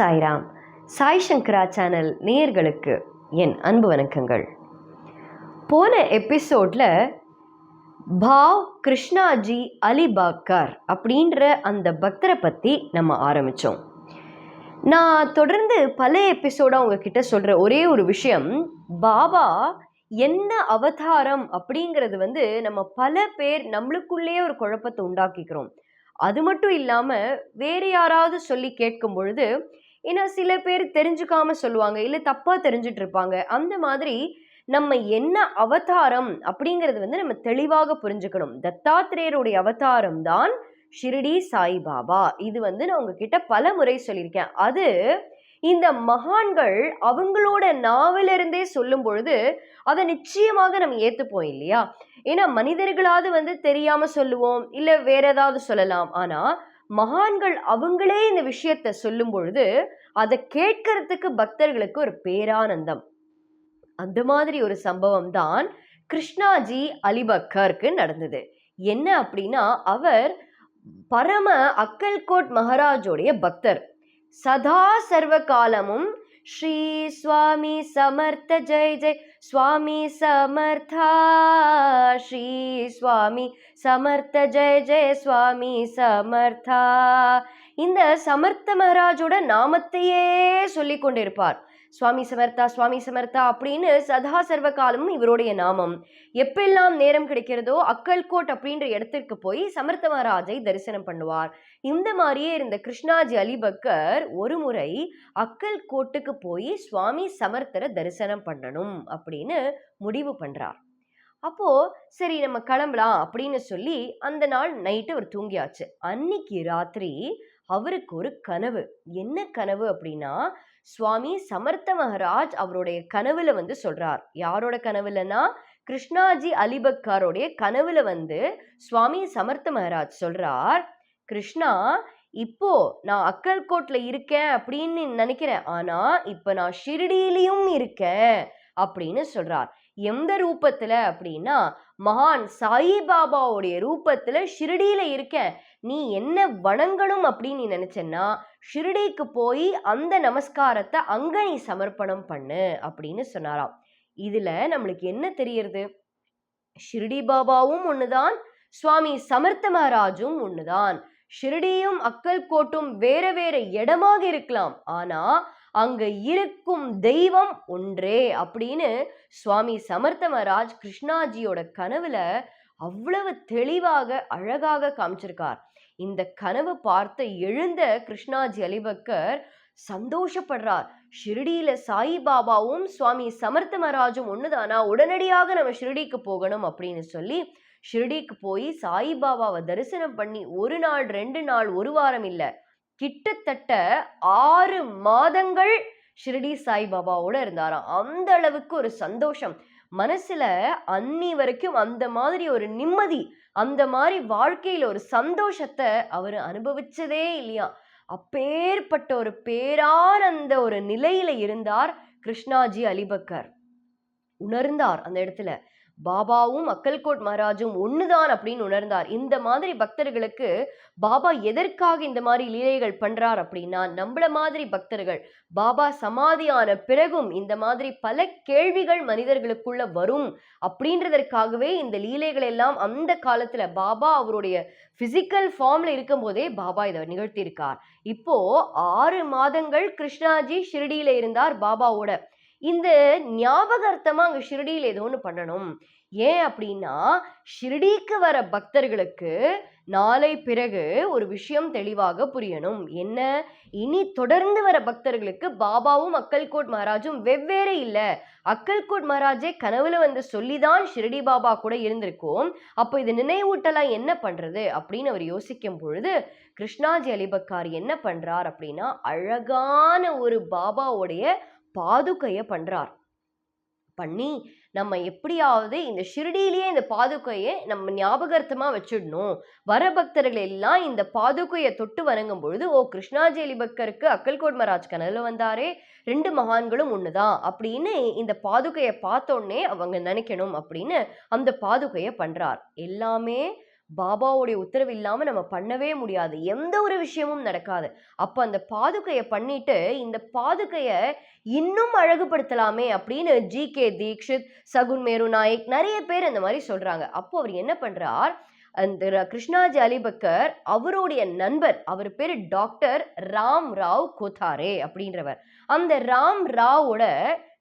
சாய்ராம். சாய் சங்கரா channel நேயர்களுக்கு என் அன்பு வணக்கங்கள். போன எபிசோடில் பாவ் கிருஷ்ணாஜி அலிபாக்கர் அப்படின்ற அந்த பக்தரை பற்றி நம்ம ஆரம்பித்தோம் நான் தொடர்ந்து பல எபிசோடாக உங்ககிட்ட சொல்கிற ஒரே ஒரு விஷயம் பாபா என்ன அவதாரம் அப்படிங்கிறது வந்து நம்ம பல பேர் நம்மளுக்குள்ளேயே ஒரு குழப்பத்தை உண்டாக்கிக்கிறோம். அது மட்டும் இல்லாமல் வேறு யாராவது சொல்லி கேட்கும் பொழுது ஏன்னா சில பேர் தெரிஞ்சுக்காம சொல்லுவாங்க இல்லை தப்பாக தெரிஞ்சுட்டு இருப்பாங்க அந்த மாதிரி நம்ம என்ன அவதாரம் அப்படிங்கிறது வந்து நம்ம தெளிவாக புரிஞ்சுக்கணும். தத்தாத்திரேயருடைய அவதாரம் தான் ஷிரடி சாய்பாபா. இது வந்து நான் உங்ககிட்ட பல முறை சொல்லியிருக்கேன். அது இந்த மகான்கள் அவங்களோட நாவிலிருந்தே சொல்லும் பொழுது அதை நிச்சயமாக நம்ம ஏற்றுப்போம் இல்லையா? ஏன்னா மனிதர்களாவது வந்து தெரியாம சொல்லுவோம் இல்லை வேற ஏதாவது சொல்லலாம். ஆனா மகான்கள் அவங்களே இந்த விஷயத்த சொல்லும் பொழுது அதை கேட்கறதுக்கு பக்தர்களுக்கு ஒரு பேரானந்தம். அந்த மாதிரி ஒரு சம்பவம் தான் கிருஷ்ணாஜி அலிபக்கருக்கு நடந்தது. என்ன அப்படின்னா அவர் பரம அக்கல்கோட் மகாராஜோடைய பக்தர். சதா சர்வ காலமும் ஸ்ரீ சுவாமி சமர்த்த ஜெய் ஜெய் சுவாமி சமர்த்தா ஸ்ரீ சுவாமி சமர்த்த ஜெய் ஜெய் சுவாமி சமர்த்தா இந்த சமர்த்த மகாராஜோட நாமத்தையே சொல்லி கொண்டிருப்பார் சுவாமி சமர்த்தா சுவாமி சமர்த்தா அப்படின்னு சதா சர்வ காலமும் இவருடைய நாமம். எப்பெல்லாம் நேரம் கிடைக்கிறதோ அக்கல்கோட் அப்படின்ற இடத்திற்கு போய் சமர்த்த மகாராஜை தரிசனம் பண்ணுவார். இந்த மாதிரியே இருந்த கிருஷ்ணாஜி அலிபக்கர் ஒரு முறை அக்கல்கோட்டுக்கு போய் சுவாமி சமர்த்தரை தரிசனம் பண்ணணும் அப்படின்னு முடிவு பண்ணுறார் அப்போ சரி நம்ம கிளம்பலாம் அப்படின்னு சொல்லி அந்த நாள் நைட்டு அவர் தூங்கியாச்சு. அன்னைக்கு ராத்திரி அவருக்கு ஒரு கனவு. என்ன கனவு அப்படின்னா சுவாமி சமர்த்த மகராஜ் அவருடைய கனவுல வந்து சொல்றார். யாரோட கனவுலன்னா கிருஷ்ணாஜி அலிபக்காரோடைய கனவுல வந்து சுவாமி சமர்த்த மகராஜ் சொல்றார் கிருஷ்ணா இப்போ நான் அக்கல்கோட்ல இருக்கேன் அப்படின்னு நினைக்கிறேன். ஆனா இப்ப நான் ஷிரடியிலையும் இருக்கேன் அப்படின்னு சொல்றார். எந்த ரூபத்துல அப்படின்னா மகான் சாயிபாபாவுடைய ரூபத்துல ஷிரடியில இருக்கேன். நீ என்ன வணங்கணும் அப்படின்னு நீ நினச்சன்னா ஷிரடிக்கு போய் அந்த நமஸ்காரத்தை அங்கே நீ சமர்ப்பணம் பண்ணு அப்படின்னு சொன்னாராம். இதில் நம்மளுக்கு என்ன தெரியறது? ஷிரடி பாபாவும் ஒண்ணுதான் சுவாமி சமர்த்த மகாராஜும் ஒண்ணுதான். ஷிரடியும் அக்கல்கோட்டும் வேற வேற இடமாக இருக்கலாம். ஆனா அங்க இருக்கும் தெய்வம் ஒன்றே அப்படின்னு சுவாமி சமர்த்த மகாராஜ் கிருஷ்ணாஜியோட கனவுல அவ்வளவு தெளிவாக அழகாக காமிச்சிருக்கார். இந்த கனவு பார்த்து எழுந்த கிருஷ்ணாஜி அலிபக்கர் சந்தோஷப்படுறார். ஷிரடியில சாயிபாபாவும் சுவாமி சமர்த்த மகாராஜும் ஒண்ணுதானா? உடனடியாக நம்ம ஷிரடிக்கு போகணும் அப்படின்னு சொல்லி ஷிரடிக்கு போய் சாய்பாபாவை தரிசனம் பண்ணி ஒரு நாள் ரெண்டு நாள் ஒரு வாரம் இல்லை கிட்டத்தட்ட ஆறு மாதங்கள் ஷிரடி சாய்பாபாவோட இருந்தாராம். அந்த அளவுக்கு ஒரு சந்தோஷம். மனசுல அன்னி வரைக்கும் அந்த மாதிரி ஒரு நிம்மதி அந்த மாதிரி வாழ்க்கையில ஒரு சந்தோஷத்தை அவர் அனுபவிச்சதே இல்லையா? அப்பேற்பட்ட ஒரு பேரானந்த ஒரு நிலையில இருந்தார் கிருஷ்ணாஜி அலிபக்கர். உணர்ந்தார் அந்த இடத்துல. பாபாவும் அக்கல்கோட் மகாராஜும் ஒண்ணுதான் அப்படின்னு உணர்ந்தார். இந்த மாதிரி பக்தர்களுக்கு பாபா எதற்காக இந்த மாதிரி லீலைகள் பண்றார் அப்படின்னா நம்மள மாதிரி பக்தர்கள் பாபா சமாதியான பிறகும் இந்த மாதிரி பல கேள்விகள் மனிதர்களுக்குள்ள வரும் அப்படின்றதற்காகவே இந்த லீலைகள் எல்லாம் அந்த காலத்துல பாபா அவருடைய பிசிக்கல் ஃபார்ம்ல இருக்கும் போதே பாபா இதை நிகழ்த்தியிருக்கார். இப்போ ஆறு மாதங்கள் கிருஷ்ணாஜி ஷிரடியில இருந்தார் பாபாவோட. இந்த ஞாபகார்த்தமா அங்க ஷிரடியில் ஏதோ ஒன்று பண்ணணும். ஏன் அப்படின்னா ஷிரடிக்கு வர பக்தர்களுக்கு நாளை பிறகு ஒரு விஷயம் தெளிவாக புரியணும். என்ன? இனி தொடர்ந்து வர பக்தர்களுக்கு பாபாவும் அக்கல்கோட் மகாராஜும் வெவ்வேறு இல்லை. அக்கல்கோட் மகாராஜே கனவுல வந்து சொல்லிதான் ஷிரடி பாபா கூட இருந்திருக்கோம். அப்போ இது நினைவூட்டலாம் என்ன பண்றது? அப்படின்னு அவர் யோசிக்கும் பொழுது கிருஷ்ணாஜி அலிபக்கார் என்ன பண்றார் அப்படின்னா அழகான ஒரு பாபாவுடைய பாதுகையை பண்றார். பண்ணி நம்ம எப்படியாவது இந்த ஷிரடியிலேயே இந்த பாதுகையை நம்ம ஞாபகார்த்தமாக வச்சிடணும். வர பக்தர்கள் எல்லாம் இந்த பாதுகையை தொட்டு வணங்கும் பொழுது ஓ கிருஷ்ணாஜேலி பக்தருக்கு அக்கல்கோட் மகாராஜ் கனவுல வந்தாரே ரெண்டு மகான்களும் ஒண்ணுதான் அப்படின்னு இந்த பாதுகையை பார்த்தோன்னே அவங்க நினைக்கணும் அப்படின்னு அந்த பாதுகையை பண்றார். எல்லாமே பாபாவுடைய உத்தரவு இல்லாமல் நம்ம பண்ணவே முடியாது. எந்த ஒரு விஷயமும் நடக்காது. அப்போ அந்த பாதுகையை பண்ணிட்டு இந்த பாதுகையை இன்னும் அழகுபடுத்தலாமே அப்படின்னு ஜி கே தீக்ஷித் சகுன் மேரு நாயக் நிறைய பேர் அந்த மாதிரி சொல்கிறாங்க அப்போ அவர் என்ன பண்ணுறார் அந்த கிருஷ்ணாஜி அலிபக்கர் அவருடைய நண்பர் அவர் பேர் டாக்டர் ராம் ராவ் கோத்தாரே அப்படின்றவர். அந்த ராம் ராவோட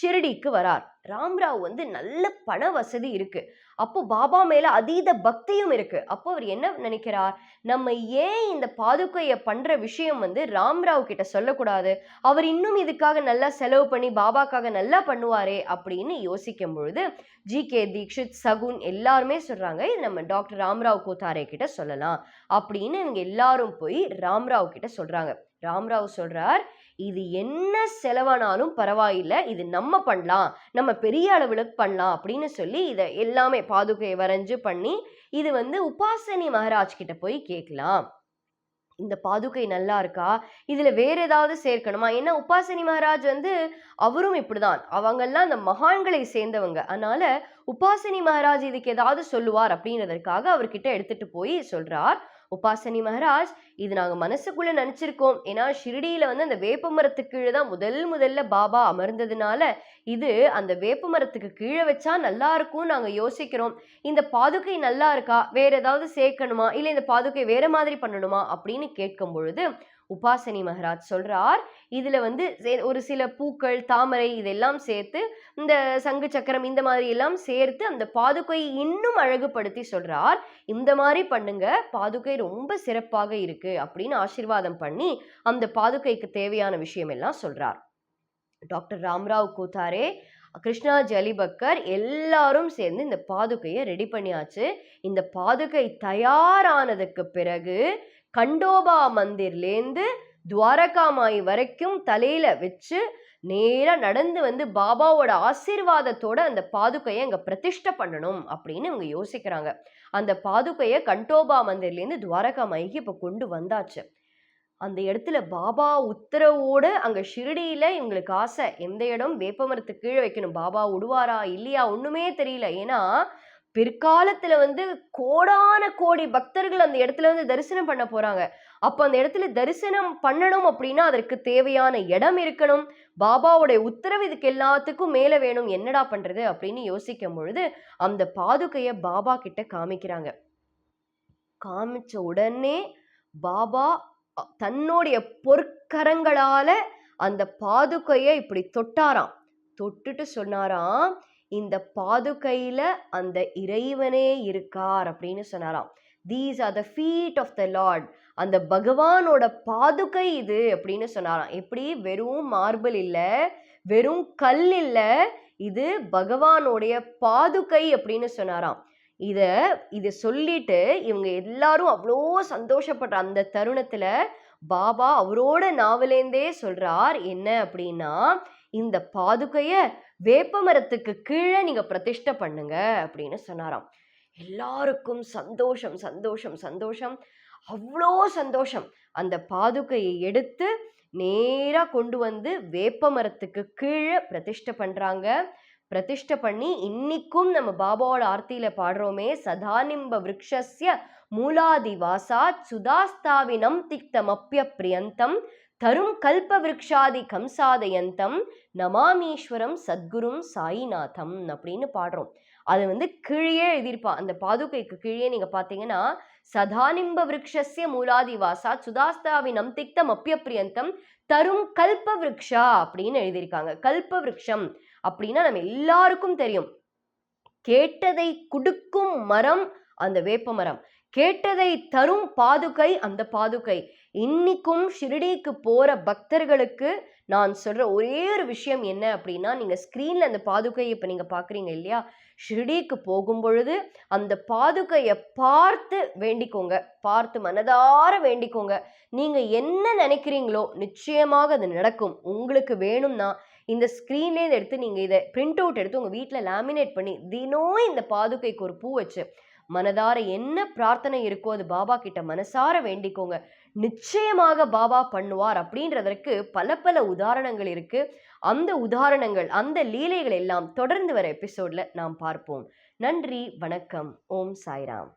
ஷிரடிக்கு வரார். ராம் ராவ் வந்து நல்ல பண வசதி இருக்கு. அப்போ பாபா மேல அதீத பக்தியும் இருக்கு. அப்போ அவர் என்ன நினைக்கிறார்? நம்ம ஏன் இந்த பாதுகையை பண்ற விஷயம் வந்து ராம்ராவ் கிட்ட சொல்லக்கூடாது? அவர் இன்னும் இதுக்காக நல்லா செலவு பண்ணி பாபாக்காக நல்லா பண்ணுவாரே அப்படின்னு யோசிக்கும் பொழுது ஜி கே தீக்ஷித் சகுன் எல்லாருமே சொல்றாங்க இது நம்ம டாக்டர் ராம்ராவ் கோத்தாரே கிட்ட சொல்லலாம் அப்படின்னு இவங்க எல்லாரும் போய் ராம்ராவ் கிட்ட சொல்றாங்க. ராம்ராவ் சொல்றார் இது என்ன செலவானாலும் பரவாயில்லை இது நம்ம பண்ணலாம் நம்ம பெரிய அளவில் பண்ணலாம் அப்படின்னு சொல்லி இதை எல்லாமே பாதுகையை வரைஞ்சு பண்ணி இது வந்து உபாசனி மகாராஜ் கிட்ட போய் கேட்கலாம். இந்த பாதுகை நல்லா இருக்கா? இதுல வேற ஏதாவது சேர்க்கணுமா? ஏன்னா உபாசனி மகாராஜ் வந்து அவரும் இப்படிதான். அவங்கெல்லாம் அந்த மகான்களை சேர்ந்தவங்க. அதனால உபாசனி மகாராஜ் இதுக்கு ஏதாவது சொல்லுவார் அப்படின்றதற்காக அவர்கிட்ட எடுத்துட்டு போய் சொல்றார். உபாசனி மகாராஜ் இது நாங்கள் மனசுக்குள்ளே நினச்சிருக்கோம். ஏன்னா ஷிரடியில் வந்து அந்த வேப்ப மரத்துக்கு கீழே தான் முதல் முதல்ல பாபா அமர்ந்ததுனால இது அந்த வேப்ப மரத்துக்கு கீழே வச்சா நல்லா இருக்கும்னு நாங்கள் யோசிக்கிறோம். இந்த பாதுகை நல்லா இருக்கா? வேற ஏதாவது சேர்க்கணுமா? இல்லை இந்த பாதுகை வேற மாதிரி பண்ணணுமா? அப்படின்னு கேட்கும் பொழுது உபாசனி மகராஜ் சொல்றார். இதுல வந்து சே- ஒரு சில பூக்கள் தாமரை இதெல்லாம் சேர்த்து இந்த சங்கு சக்கரம் இந்த மாதிரி எல்லாம் சேர்த்து அந்த பாதுகையை இன்னும் அழகுபடுத்தி சொல்றார். இந்த மாதிரி பண்ணுங்க பாதுகை ரொம்ப சிறப்பாக இருக்கு அப்படின்னு ஆசீர்வாதம் பண்ணி அந்த பாதுகைக்கு தேவையான விஷயம் எல்லாம் சொல்றார். டாக்டர் ராம்ராவ் கூத்தாரே கிருஷ்ணா ஜலிபக்கர் எல்லாரும் சேர்ந்து இந்த பாதுகையை ரெடி பண்ணியாச்சு. இந்த பாதுகை தயாரானதுக்கு பிறகு கண்டோபா மந்திர்லேருந்து துவாரகாமாய் வரைக்கும் தலையில வச்சு நேராக நடந்து வந்து பாபாவோட ஆசீர்வாதத்தோட அந்த பாதுகையை அங்கே பிரதிஷ்டை பண்ணணும் அப்படின்னு இவங்க யோசிக்கிறாங்க. அந்த பாதுகையை கண்டோபா மந்திர்லேருந்து துவாரகா மாய்க்கு இப்போ கொண்டு வந்தாச்சு. அந்த இடத்துல பாபா உத்தரவோடு அங்கே ஷிரடியில் இவங்களுக்கு ஆசை எந்த இடம் வேப்பமரத்துக்கு கீழே வைக்கணும் பாபா விடுவாரா இல்லையா ஒன்றுமே தெரியல. ஏன்னா பிற்காலத்துல வந்து கோடான கோடி பக்தர்கள் அந்த இடத்துல வந்து தரிசனம் பண்ண போறாங்க. அப்ப அந்த இடத்துல தரிசனம் பண்ணணும் அப்படின்னா அதற்கு தேவையான இடம் இருக்கணும். பாபாவுடைய உத்தரவு இதுக்கு எல்லாத்துக்கும் மேல வேணும். என்னடா பண்றது அப்படின்னு யோசிக்கும் பொழுது அந்த பாதுகைய பாபா கிட்ட காமிக்கிறாங்க. காமிச்ச உடனே பாபா தன்னுடைய பொற்கரங்களால அந்த பாதுகையை இப்படி தொட்டாராம். தொட்டுட்டு சொன்னாராம் இந்த பாதுகையில அந்த இறைவனே இருக்கார் அப்படின்னு சொன்னாராம். These are the feet of the lord அந்த பகவானோட பாதுகை இது அப்படின்னு சொன்னாராம். எப்படி? வெறும் மார்பிள் இல்லை வெறும் கல் இல்லை இது பகவானுடைய பாதுகை அப்படின்னு சொன்னாராம். இதை இதை சொல்லிட்டு இவங்க எல்லாரும் அவ்வளோ சந்தோஷப்படுற அந்த தருணத்தில் பாபா அவரோட நாவலேந்தே சொல்கிறார் என்ன அப்படின்னா இந்த பாதுகையை வேப்ப மரத்துக்கு கீழே நீங்கள் பிரதிஷ்டை பண்ணுங்க அப்படின்னு சொன்னாராம். எல்லாருக்கும் சந்தோஷம் சந்தோஷம் சந்தோஷம். அவ்வளோ சந்தோஷம். அந்த பாதுகையை எடுத்து நேராக கொண்டு வந்து வேப்ப மரத்துக்கு கீழே பிரதிஷ்டை பண்ணுறாங்க பிரதிஷ்டை பண்ணி இன்னிக்கும் நம்ம பாபாவோட ஆர்த்தியில பாடுறோமே. சதானிம்ப விரக்ஷஸ்ய மூலாதிவாசாத் சுதாஸ்தாவினம் திக்தமப்பிய பிரியந்தம் தரும் கல்ப விரக்ஷாதி கம்சாதயந்தம் நமாமீஸ்வரம் சத்குரும் சாயிநாதம் அப்படின்னு பாடுறோம். அது வந்து கீழே எழுதியிருப்பா. அந்த பாதுகைக்கு கீழே நீங்க பாத்தீங்கன்னா சதானிம்ப விருக்ஷஸ்ய மூலாதிவாசா சுதாஸ்தாவினம் திக்தம் அப்பியப்பிரியந்தம் தரும் கல்ப விரக்ஷா அப்படின்னு எழுதியிருக்காங்க. கல்ப விரக்ஷம் அப்படின்னா நம்ம எல்லாருக்கும் தெரியும். கேட்டதை குடுக்கும் மரம் அந்த வேப்ப மரம் கேட்டதை தரும் பாதுகை அந்த பாதுகை. இன்னைக்கும் ஷிரடிக்கு போற பக்தர்களுக்கு நான் சொல்ற ஒரே ஒரு விஷயம் என்ன அப்படின்னா நீங்க ஸ்கிரீன்ல அந்த பாதுகையை இப்ப நீங்க பாக்குறீங்க இல்லையா? ஷிரடிக்கு போகும் பொழுது அந்த பாதுகையை பார்த்து வேண்டிக்கோங்க. பார்த்து மனதார வேண்டிக்கோங்க. நீங்க என்ன நினைக்கிறீங்களோ நிச்சயமாக அது நடக்கும். உங்களுக்கு வேணும்னா இந்த ஸ்க்ரீன்லேருந்து எடுத்து நீங்கள் இதை பிரிண்ட் அவுட் எடுத்து உங்கள் வீட்டில் லேமினேட் பண்ணி தினம் இந்த பாதுகைக்கு ஒரு பூ வச்சு மனதார என்ன பிரார்த்தனை இருக்கோ அது பாபா கிட்ட மனசார வேண்டிக்கோங்க. நிச்சயமாக பாபா பண்ணுவார் அப்படின்றதற்கு பல பல உதாரணங்கள் இருக்கு. அந்த உதாரணங்கள் அந்த லீலைகள் எல்லாம் தொடர்ந்து வர எபிசோட்ல நாம் பார்ப்போம். நன்றி வணக்கம். ஓம் சாய்ராம்.